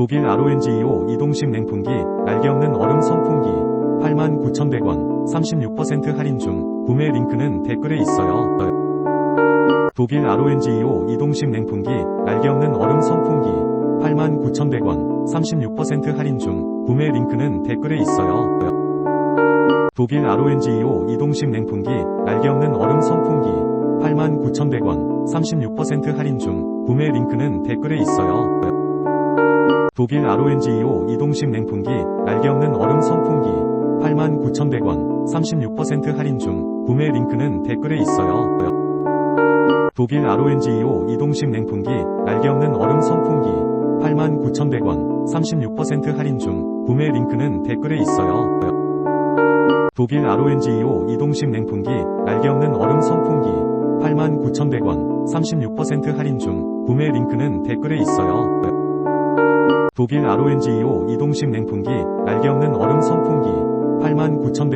독일 RONG25 이동식 냉풍기, 날개 없는 얼음 선풍기, 89,100원, 36% 할인 중, 구매 링크는 댓글에 있어요. 독일 RONG25 이동식 냉풍기, 날개 없는 얼음 선풍기, 89,100원, 36% 할인 중, 구매 링크는 댓글에 있어요. 독일 RONG25 이동식 냉풍기, 날개 없는 얼음 선풍기, 89,100원, 36% 할인 중, 구매 링크는 댓글에 있어요. 독일 RONG25 이동식 냉풍기, 날개 없는 얼음 선풍기, 89,100원, 36% 할인 중, 구매 링크는 댓글에 있어요. 독일 RONG25 이동식 냉풍기, 날개 없는 얼음 선풍기, 89,100원, 36% 할인 중, 구매 링크는 댓글에 있어요. 독일 RONG25 이동식 냉풍기, 날개 없는 얼음 선풍기, 89,100원, 36% 할인 중, 구매 링크는 댓글에 있어요. 독일 RONG25 이동식 냉풍기, 날개 없는 얼음 선풍기, 89,100원,